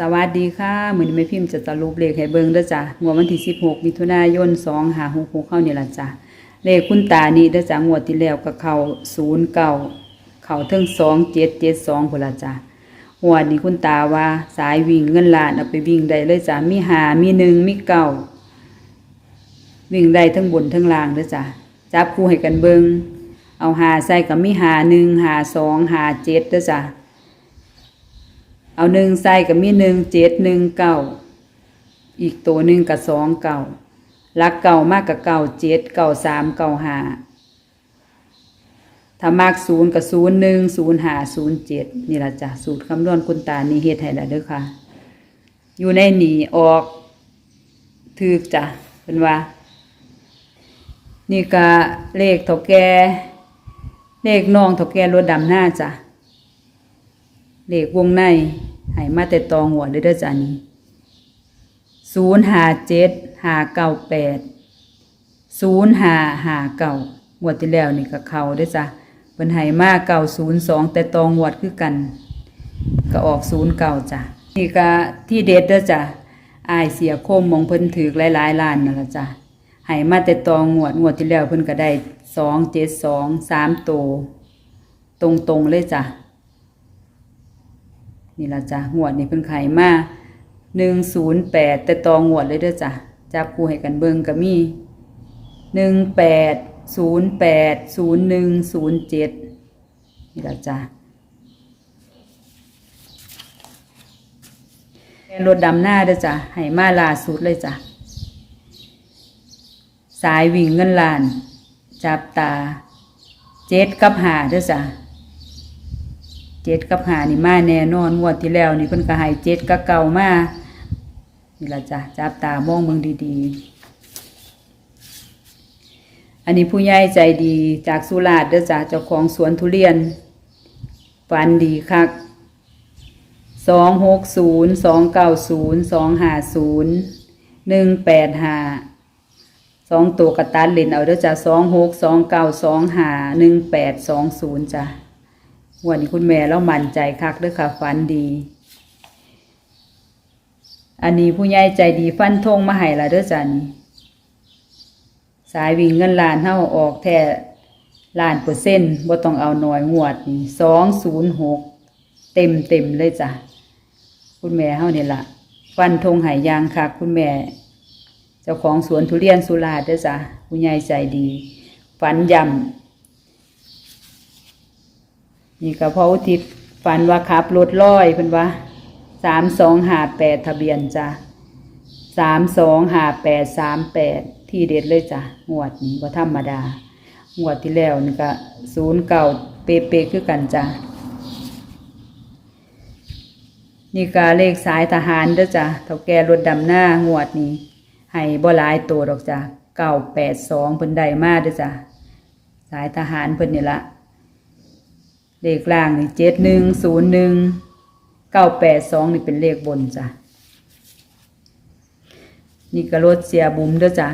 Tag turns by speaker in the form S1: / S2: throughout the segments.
S1: สวัสดีค่ะมือนี้แม่พิมพ์จะสรุปเลขให้เบิ่งเด้อจ้ะงวดวันที่ 16 มิถุนายน 2566เข้านี่ล่ะจ้ะเลขคุณตานี่เด้อจ้ะงวดที่แล้วก็เข้า09เข้าถึง2772พุ่นล่ะจ้ะงวดนี้คุณตาว่าสายวิ่งเงินล้านเอาไปวิ่งได้เลยจ้ะมีหามีหนึ่งมีเก้าวิ่งได้ทั้งบนทั้งล่างเด้อจ้ะจับคู่ให้กันเบิ่งเอาหาใส่กับมีหาหนึ่งหาสองหาเจ็ดเด้อจ้ะ เอาหนึ่งใส่กับมีหนึ่งเจ็ดหนึ่งเก้าอีกตัวหนึ่งกับสองเก้าลักเก่ามากกับเก้าเจ็ดเก้าสามเก้าห้าถ้ามากศูนย์กับศูนย์หนึ่งศูนย์หาศูนย์เจ็ดนี่ละจ้ะสูตรคำนวณคุณตานี่เฮ็ดให้ล้วเด้อค่ะ อยู่ในหนีออกถือจ้ะเป็นว่า นี่ก็เลขเถาแก่เลขน้องเถาแก่รถดำหน้าจ้ะ เลขวงในให้มาแต่ตองหัวเลยเด้อจ้านี่ศูนย์หาเจ็ดหาเก้าแปดศูนย์หาหาเก้างวดที่แล้วนี่ก็เขาเด้อจ้ะเพิ่นให้มาเก้าศูนย์สองแต่ตองหวดคือกัน ก็ออกศูนย์เก้าจ้ะนี่ก็ที่เด็ดเด้อจ้ะอายเสียคมมองเพิ่นถือหลายๆล้านนั่นละจ้ะให้มาแต่ตองงวดงวดที่แล้วเพิ่นก็ได้สองเจ็ดสองสามโตวตรงๆเลยจ้ะ นี่ละจ้ะงวดนี่เพิ่นไขมาหนึ่งศูนย์แปดแต่ตองวดเลยเด้อจ้ะจับคู่ให้กันเบิ่งก็มีหนึ่งแปดศูนย์แปดศูนย์หนึ่งศูนย์เจ็ดนี่ละจ้ะรถดำหน้าเด้อจ้ะให้มาล่าสุดเลยจ้ะสายวิ่งเงินล้าน จับตาเจ็ดกับหาเด้อจ้ะ เจ็ดกับหานี่มาแน่นอนงวดที่แล้วนี่เพิ่นก็ให้เจ็ดกับเก่ามานี่ละจ้ะจับตามองเมืองดีๆ อันนี้ผู้ใหญ่ใจดีจากสุราษฎร์เด้อจ้ะเจ้าของสวนทุเรียนฝันดีคักสองหกศูนย์สองเก้าศูนย์สองห้าศูนย์หนึ่งแปดห้าสองตัวกระตันเล่นเอาเด้อจ้ะสองหกสองเก้าสองห้าหนึ่งแปดสองศูนย์จ้ะ วันนี้คุณแม่เรามั่นใจคักเด้อค่ะฟันดี อันนี้ผู้ใหญ่ใจดีฟันธงมาให้ละเด้อจ้ะนี่สายวิ่งเงินล้านเฮาออกแท้ล้านเปอร์เซ็นต์บ่ต้องเอาหน่อยงวดนี่สองศูนย์หกเต็มเต็มเลยจ้ะคุณแม่เฮานี่ละฟันธงหายยางคักคุณแม่ เจ้าของสวนทุเรียนสุราเด้อจ้ะผู้ใหญ่ใจดีฝันยำ นี่ก็พระอุทิศฝันว่าขับรถลอยเพิ่นว่าสามสองหาแปดทะเบียนจ้ะสามสองหาแปดสามแปดที่เด็ดเลยจ้ะงวดนี้บ่ธรรมดางวดที่แล้วนี่ก็ศูนย์เก่าเป๊ะๆคือกันจ้ะนี่ก็เลขสายทหารเด้อจ้ะเท่าแก่รถดำหน้างวดนี้ ให้บ่หลายตัวดอกจ้ะเก้าแปดสองเพิ่นได้มาเด้อจ้ะสายทหารเพิ่นนี่ละ เลขล่างนี่เจ็ดหนึ่งศูนย์หนึ่งเก้าแปดสองนี่เป็นเลขบนจ้ะนี่ก็รถเสียบุ๋มด้อจ้ะ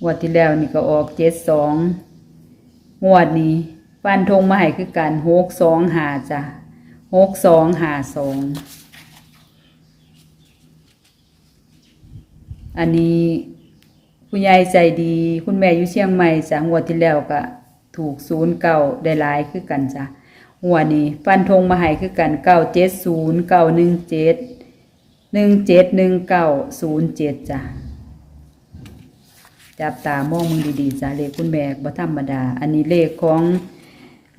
S1: งวดที่แล้วนี่ก็ออกเจ็ดสองงวดนี้ฟันธงมาให้คือกันหกสองหาจ้ะหกสองหาสองอันนี้คุณยายใจดี คุณแม่อยู่เชียงใหม่จ้ะงวดที่แล้วก็ ถูกศูนย์เก้าได้หลายคือกันจ้ะหัวนี้ฟันธงมาให้คือกันเก้าเจ็ดศูนย์เก้าหนึ่งเจ็ดหนึ่งเจ็ดหนึ่งเก้าศูนย์เจ็ดจ้ะจับตามองมึงดีๆจ้ะเลขคุณแม่บ่ธรรมดา อันนี้เลขของ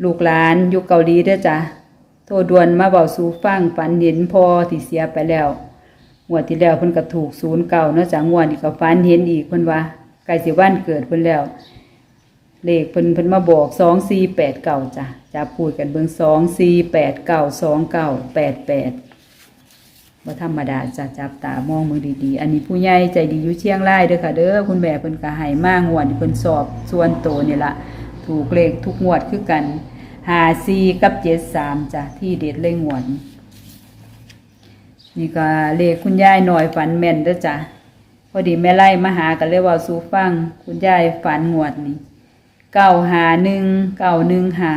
S1: ลูกหลานอยู่เกาหลีด้อจ้ะโทรด่วนมาเบาสูฟังฝันเห็นพอที่เสียไปแล้วงวดที่แล้วเพิ่นก็ถูกศูนย์เก่าเนาะจ้ะงวดนี้ก็ฝันเห็นอีกเพิ่นว่าใกล้สิวันเกิดเพิ่นแล้ว เลขเพิ่นเพิ่นมาบอกสองสี่แปดเก้าจ้ะจะพูดกันเบิ่งสองสี่แปดเก้าสองเก้าแปดแปดว่าธรรมดาจะจับตามองมือดีๆ อันนี้ผู้ใหญ่ใจดีอยู่เชียงรายเด้อค่ะ เด้อคุณแม่เพิ่นก็ให้มากงวดเพิ่นสอบส่วนโตนี่ละถูกเลขทุกงวดคือกันหาสี่กับเจ็ดสามจ้ะที่เด็ดเลขงวด นี่ก็เลขคุณยายหน่อยฝันแม่นเด้อจ้ะพอดีแม่ไล่มาหากันเลยว่าสู่ฟังคุณยายฝันงวดนี่ เก้าหาหนึ่งเก้าหนึ่งหา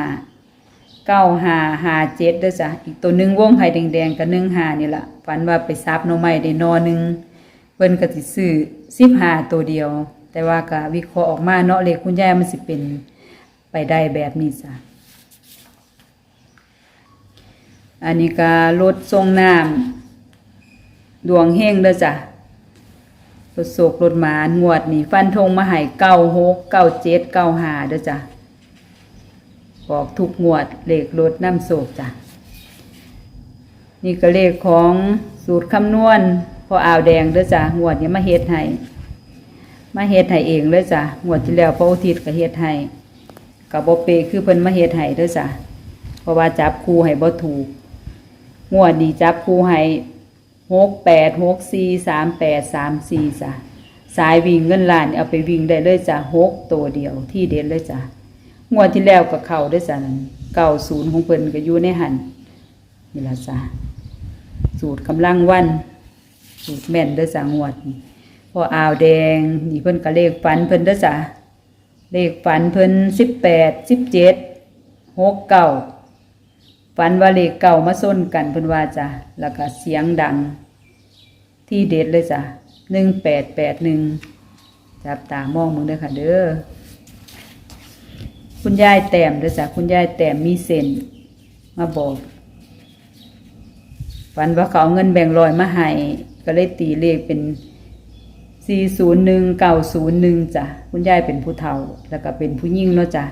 S1: เก้าหาหาเจ็ดด้อจ้ะอีกตัวหนึ่งวงไผ่แดงๆกับหนึ่งหานี่ละฝันว่าไปซับหน่อไม้ได้นอหนึ่งเพิ่นก็สิซื้อสิบหาตัวเดียว แต่ว่าก็วิเคราะห์ออกมาเนาะเลขคุณยายมันสิเป็นไปได้แบบนี้จ้ะอันนี้ก็รถทรงน้ำดวงเฮงเด้อจ้ะ รถโศกรถหมานงวดนี่ฟันธงมาให้เก้าหกเก้าเจ็ดเก้าหาเด้อจ้ะบอกทุกงวดเลขรถน้ำโศกจ้ะนี่ก็เลขของสูตรคำนวณพออ่าวแดงเด้อจ้ะงวดนี้มาเฮ็ดให้มาเฮ็ดให้เองเลยจ้ะงวดที่แล้วพระอุทิศก็เฮ็ดให้กับบ่เปคือเพิ่นมาเฮ็ดให้เด้อจ้ะเพราะว่าจับคู่ให้บ่ถูกงวดนี้จับคู่ให้ หกแปดหกสี่สามแปดสามสี่จ้ะสายวิ่งเงินล้านเอาไปวิ่งได้เลยจ้ะหกตัวเดียวที่เด็ดเลยจ้ะงวดที่แล้วก็เข้าได้จ้ะเก้าศูนย์ของเพิ่นก็อยู่ในหันนี่ละจ้ะสูตรกำลังวัน สูตรแม่นเด้จ้ะงวดพออ่าวแดงนี่เพิ่นก็เลขฝันเพิ่นเด้จ้ะเลขฝันเพิ่นสิบแปดสิบเจ็ดหกเก้า ฝันว่าเลขเก่ามาส้นกันเพิ่นว่าจ้ะแล้วก็เสียงดัง ที่เด็ดเลยจ้ะหนึ่งแปดแปดหนึ่งจับตามองมึงเด้อค่ะเด้อคุณยายแต้มเด้อจ้ะคุณยายแต้มมีเส้นมาบอกฝันว่าเขาเอาเงินแบ่งร้อยมาให้ก็เลยตีเลขเป็นสี่ศูนย์หนึ่งเก้าศูนย์หนึ่งจ้ะคุณยายเป็นผู้เฒ่า แล้วก็เป็นผู้ยิ่งเนาะจ้ะ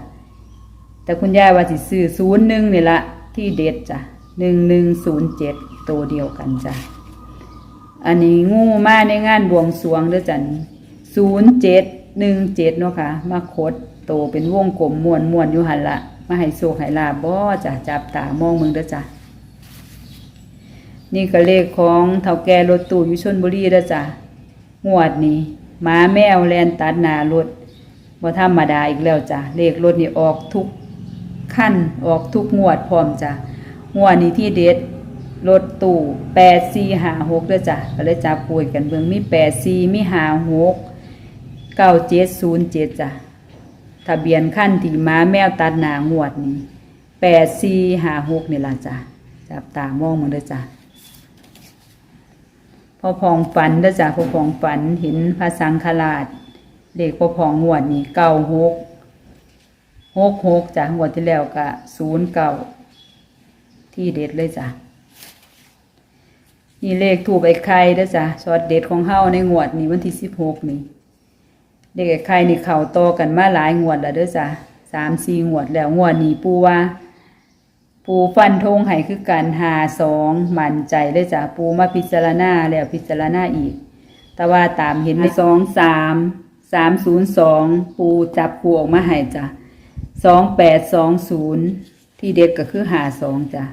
S1: แต่คุณยายว่าสิซื้อศูนย์หนึ่งนี่ละ ที่เด็ดจ้ะหนึ่งหนึ่งศูนย์เจ็ดตัวเดียวกันจ้ะ อันนี้งูมาในงานบวงสรวงเด้อจ้ะศูนย์เจ็ดหนึ่งเจ็ดเนาะค่ะ มาโคดโตเป็นวงกลมมวนมวนอยู่หันละมาให้โซให้ลาบบ่จ้ะจับตามองมึงเด้อจ้ะ นี่ก็เลขของเฒ่าแก่รถตู้อยู่ชนบุรีเด้อจ้ะงวดนี้หมาแมวแลนตัดหนารถบ่ธรรมดาอีกแล้วจ้ะเลขรถนี่ออกทุก ขั้นออกทุกงวดพร้อมจ้ะงวดนี้ที่เด็ดรถตู้แปดสี่หาหกด้อจ้ะก็เลยจับป่วยกันเบิ่งมีแปดสี่มีหาหกเก้าเจ็ดศูนย์เจ็ดจ้ะทะเบียนขั้นที่ม้าแมวตัดหนางวดนี้แปดสี่หาหกนี่ล่ะจ้ะจับตามองมันด้อจ้ะพอพองฝันด้อจ้ะพอพองฝันเห็นพระสังฆราชเลขพอพองงวดนี้เก้าหก หกหกจ้ะงวดที่แล้วก็ศูนย์เก้าที่เด็ดเลยจ้ะนี่เลขถูกไอ้ไข่เด้อจ้ะช็อตเด็ดของเฮาในงวดนี้วันที่สิบหกนี่เด็กไอ้ไข่นี่เข่าโตอกันมาหลายงวดแล้วเด้อจ้ะสามสี่งวดแล้วงวดนี้ปูว่า ปูฟันธงให้คือการหาสองมั่นใจเลยจ้ะปูมาพิจารณาแล้วพิจารณาอีก แต่ว่าตามเห็นในสองสามสามศูนย์สองปูจับปูออกมาให้จ้ะ สองแปดสองศูนย์ที่เด็ดก็คือหาสองจ้ะ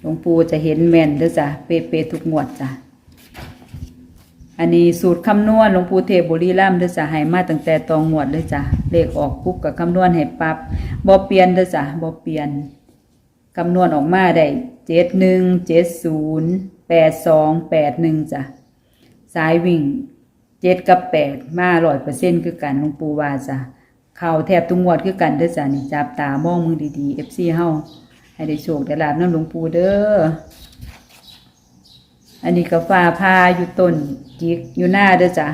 S1: หลวงปู่จะเห็นแม่นเด้อจ้ะเป๊ะๆทุกงวดจ้ะอันนี้สูตรคำนวณหลวงปู่เทพบุรีรัมย์เด้อจ้ะให้มาตั้งแต่ตองงวดเลยจ้ะเลขออกปุ๊บก็คำนวณให้ปับ๊บบ่เปลี่ยนเด้อจ้ะบ่เปลี่ยนคำนวณออกมาได้เจ็ดหนึ่งเจ็ดศูนย์แปดสองแปดหนึ่งจ้ะสายวิ่งเจ็ดกับแปดมาร้อยเปอร์เซ็นต์คือกันหลวงปู่ว่าจ้ะ เข่าแทบทุงวดคือกันเด้อจ้ะนี่จับตามองมือดีๆ FC เฮาให้ได้โชคได้ลาบน้ำหลวงปู่เด้ออันนี้ก็ฟ้าพาอยู่ต้นจิกอยู่หน้าเด้อจ้ะ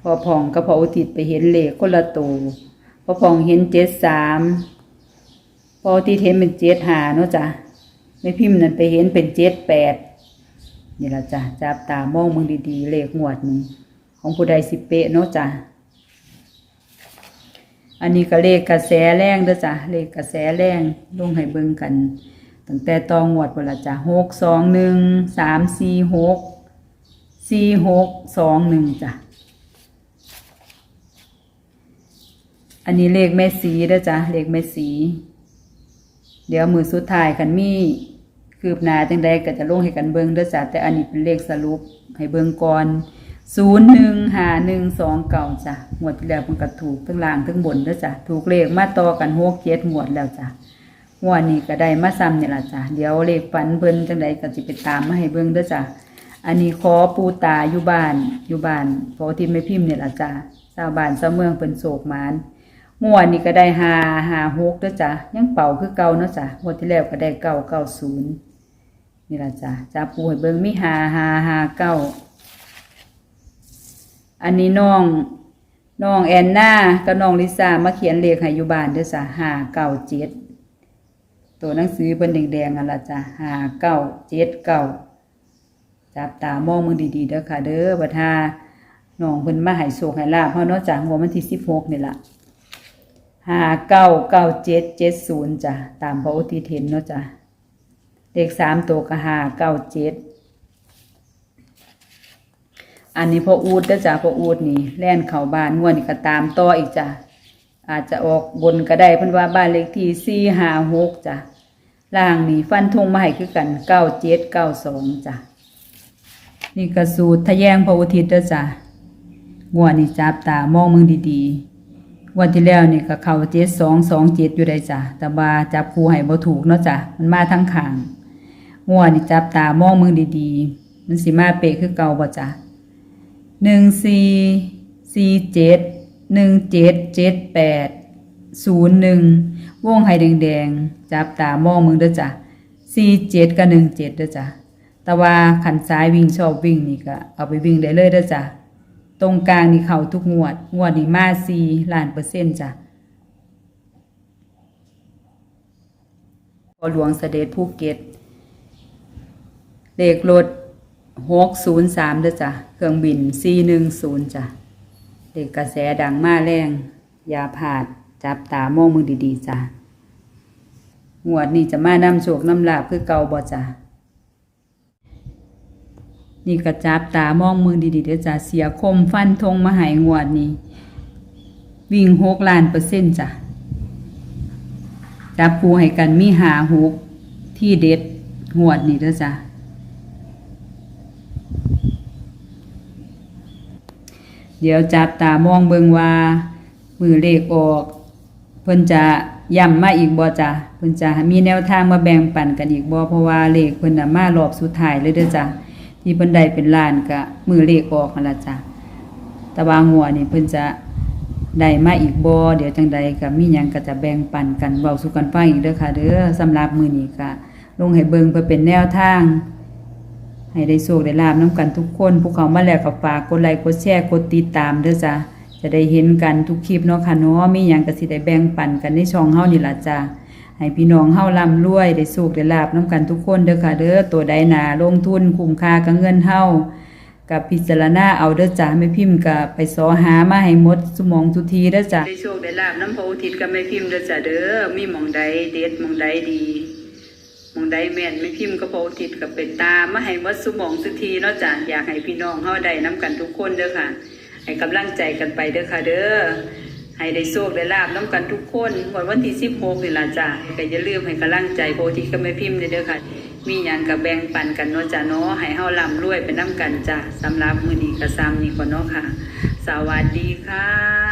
S1: พอผ่องก็พออุทิศไปเห็นเหลขคนละตัวพอผ่องเห็นเจ็ดสามพอทิศเห็นเป็นเจ็ดหาเนาะจ้ะไม่พิมพ์นั้นไปเห็นเป็นเจ็ดแปดนี่ละจ้ะจับตามองมึงดีๆเลขงวดนี้ของผู้ใดสิเปะเนาะจ้ะ อันนี้ก็เลขกระแสแรงเด้อจ้ะเลขกระแสแรงลงให้เบิ่งกันตั้งแต่ตองวดพุ่นละจ้ะหกสองหนึ่งสามสี่หกสี่หกสองหนึ่งจ้ะอันนี้เลขแม่สีเด้อจ้ะเลขแม่สี เดี๋ยวมือสุดท้ายคันมีคืบหน้าจังใดก็จะลงให้กันเบิ่งเด้อจ้ะแต่อันนี้เป็นเลขสรุปให้เบิ่งก่อน ศูนย์หนึ่งหาหนึ่งสองเก่าจ้ะหมวดที่แล้วมันก็ถูกทั้งล่างทั้งบนเด้อจ้ะถูกเลขมาต่อกันหกเจ็ดหมวดแล้วจ้ะงวดนี้ก็ได้มาซ้ำเนี่ยล่ะจ้ะเดี๋ยวเลขฝันเพิ่นจังใดก็สิไปตามมาให้เบิ่งเด้อจ้ะอันนี้ขอปูตาอยู่บ้านอยู่บ้านเพราะที่ไม่พิมพ์เนี่ยล่ะจ้ะชาวบ้านชาวเมืองเพิ่นโศกมานงวดนี้ก็ได้หาหาหกเด้อจ้ะยังเป่าคือเก่าเนาะจ้ะงวดที่แล้วก็ได้เก้าเก้าศูนย์นี่ล่ะจ้ะจับปูให้เบิ่งมีหาหาหาเก้า อันนี้น้องน้องแอนนากับน้องลิซ่ามาเขียนเลขให้อยู่บ้านเด้อจ้ะห้าเก้าเจ็ดตัวหนังสือเป็นแดงๆอันละจ้ะห้าเก้าเจ็ดเก้าจับตามองมือดีๆเด้อค่ะ เด้อบัดหาน้องเพิ่นมาให้โชคให้ลาภเฮาเนาะจ้ะงวดวันที่สิบหกนี่ล่ะห้าเก้าเก้าเจ็ดเจ็ดศูนย์จ้ะตามพระอุทิเห็นเนาะจ้ะเลขสามตัวก็ห้าเก้าเจ็ด อันนี้พออูดเด้จ้ะพออูดนี่แล่นเข่าบ้านงวดนี่ก็ตามต่ออีกจ้ะอาจจะออกบนก็ได้เพิ่นว่าบ้านเลขที่สี่ห้าหกจ้ะล่างนี่ฟันธงมาให้คือกันเก้าเจ็ดเก้าสองจ้ะนี่กระสูตรทะแยงพระอุทิศเด้อจ้ะงวดนี่จับตามองมึงดีๆวันที่แล้วนี่ก็เข้าเจ็ดสองสองเจ็ดอยู่ได้จ้ะแต่ว่าจับคูให้บ่ถูกเนาะจ้ะมันมาทั้งขางงวดนี่จับตามองมึงดีๆ มันสิมาเปะคือเก่าบ่จ้ะ หนึ่งสี่สี่เจ็ดหนึ่งเจ็ดเจ็ดแปดศูนย์หนึ่งวงให้แดงๆ จับตามองมึงเด้อจ้ะสี่เจ็ดกับหนึ่งเจ็ดเด้อจ้ะแต่ว่าขันซ้ายวิ่งชอบวิ่งนี่ก็เอาไปวิ่งได้เลยเด้อจ้ะตรงกลางนี่เข่าทุกงวด งวดนี่มาสี่ล้านเปอร์เซ็นต์จ้ะพอหลวงเสด็จภูเก็ตเลขรถ หกศูนย์สามเด้อจ้ะ เครื่องบินสี่หนึ่งศูนย์จ้ะเลขกกระแสดังมาแรงยาผาดจับตามองมือดีๆจ้ะงวดนี้จะมานำโชคนำลาบคือเก่าบ่จ้ะนี่กระจับตามองมือดีๆเด้อจ้ะเสียคมฟันธงมาหายงวดนี้วิ่งหกล้านเปอร์เซ็นต์จ้ะจับปูให้กันมีหาหกที่เด็ดงวดนี้เด้อจ้ะ เดี๋ยวจับตามองเบิงว่า มือเลขออกเพิ่นจะย้ำมาอีกบ่จ้ะเพิ่นจะมีแนวทางมาแบ่งปันกันอีกบ่เพราะว่าเลขเพิ่นน่ะมารอบสุดท้ายเลยเด้อจ้ะที่เพิ่นได้เป็นล้านก็มือเลขออกนั่นล่ะจ้ะแต่ว่างัวนี่เพิ่นจะได้มาอีกบ่เดี๋ยวจังใดก็มีหยังก็จะแบ่งปันกันเว้าสู่กันฟังอีกเด้อค่ะเด้อสำหรับมื้อนี้ก็ลงให้เบิ่งเพื่อเป็นแนวทาง ให้ได้โชคได้ลาบนํกันทุกคนผู้เขามาแล้วก็ฝากกดไลค์กดแชร์กดติดตามเด้อจ้ะจะได้เห็นกันทุกคลิปเนาะค่ะเนาะมีหยังก็สิได้แบ่งปันกันในช่องเฮานี่ล่ะจ้ะให้พี่น้องเฮาร่ำรวยได้สุขได้ลาบน้ำกันทุกคนเด้อค่ะเด้อตัวใดนาลงทุนคุ้มค่ากับเงินเฮากับพิจารณาเอาเด้อจ้าไม่พิมพ์กับไปสอหามาให้หมดสมองทุทีเด้อจ้าได้โชคได้ลาบน้ำพระอุทิศกับไม่พิมพ์เด้อจ้าเด้อมีหมองใดเด็ดหมองใดดี หมองใดแม่นไม่พิมพ์กับพระอุทิศกับเป็นตามาให้หมดสุมองทุทีเนาะจ้าอยากให้พี่น้องเฮาได้น้ำกันทุกคนเด้อค่ะ ให้กำลังใจกันไปเด้อค่ะเด้อให้ได้โชคได้ลาบน้ำกันทุกคนวันวันที่สิบหกนี่ละจ้ะก็อย่าลืมให้กำลังใจโพธิก็ไม่พิมพ์เด้อค่ะ มีหยังกับแบ่งปันกันเนาะจ้ะเนาะให้เฮาร่ำรวยไปน้ำกันจ้ะสำหรับมือนี้ก็ซ้ำนี่ก่อนเนาะค่ะ สวัสดีค่ะ